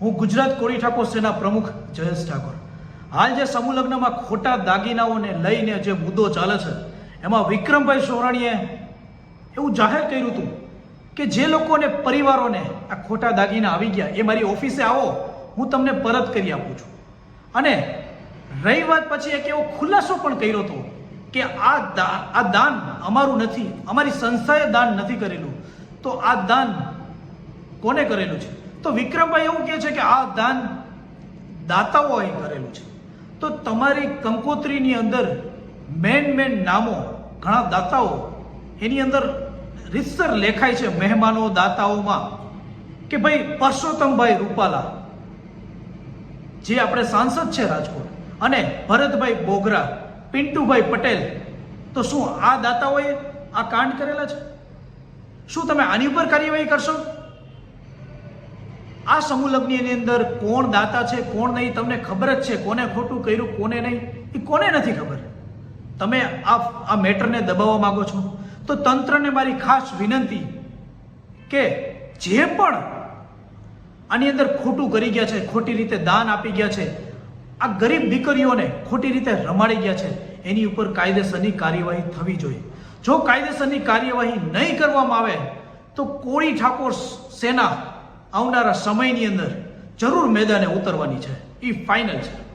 હું ગુજરાત કોળી ઠાકોર સેના પ્રમુખ જયેશ ઠાકોર. હાલ જે સમૂહ ખોટા દાગીનાઓને લઈને જે મુદ્દો ચાલે છે, એમાં વિક્રમભાઈ સોરાણીએ એવું જાહેર કર્યું હતું કે જે લોકોને પરિવારોને આ ખોટા દાગીના આવી ગયા, એ મારી ઓફિસે આવો, હું તમને પરત કરી આપું છું. અને રહી વાત પછી એક એવો ખુલાસો પણ કર્યો હતો કે આ આ દાન અમારું નથી, અમારી સંસ્થાએ દાન નથી કરેલું. તો આ દાન કોને કરેલું છે? તો વિક્રમભાઈ એવું કહે છે કે આ દાન દાતાઓએ કરેલું છે. તો તમારી કંકોત્રીની અંદર મેન મેન નામો ઘણા દાતાઓ, એની અંદર રીતસર લેખાય છે મહેમાનો દાતાઓમાં કે ભાઈ પરસોત્તમભાઈ રૂપાલા, જે આપણે સાંસદ છે રાજકોટ, અને ભરતભાઈ બોગરા, પિન્ટુભાઈ પટેલ, તો શું આ દાતાઓએ આ કાંડ કરેલા છે? શું તમે આની ઉપર કાર્યવાહી કરશો? આ સમૂહ લગ્નની અંદર કોણ દાતા છે, કોણ નહીં, તમને ખબર જ છે કોને ખોટું કર્યું, કોને નહીં, એ કોને નથી ખબર. તમે આ આ મેટરને દબાવવા માંગો છો. તો તંત્રને મારી ખાસ વિનંતી કે જે પણ આની અંદર ખોટું કરી ગયા છે, ખોટી રીતે દાન આપી ગયા છે, આ ગરીબ દીકરીઓને ખોટી રીતે રમાડી ગયા છે, એની ઉપર કાયદેસરની કાર્યવાહી થવી જોઈએ. જો કાયદેસરની કાર્યવાહી નહીં કરવામાં આવે, તો કોળી ઠાકોર સેના આવનારા સમયની અંદર જરૂર મેદાને ઉતરવાની છે. એ ફાઇનલ છે.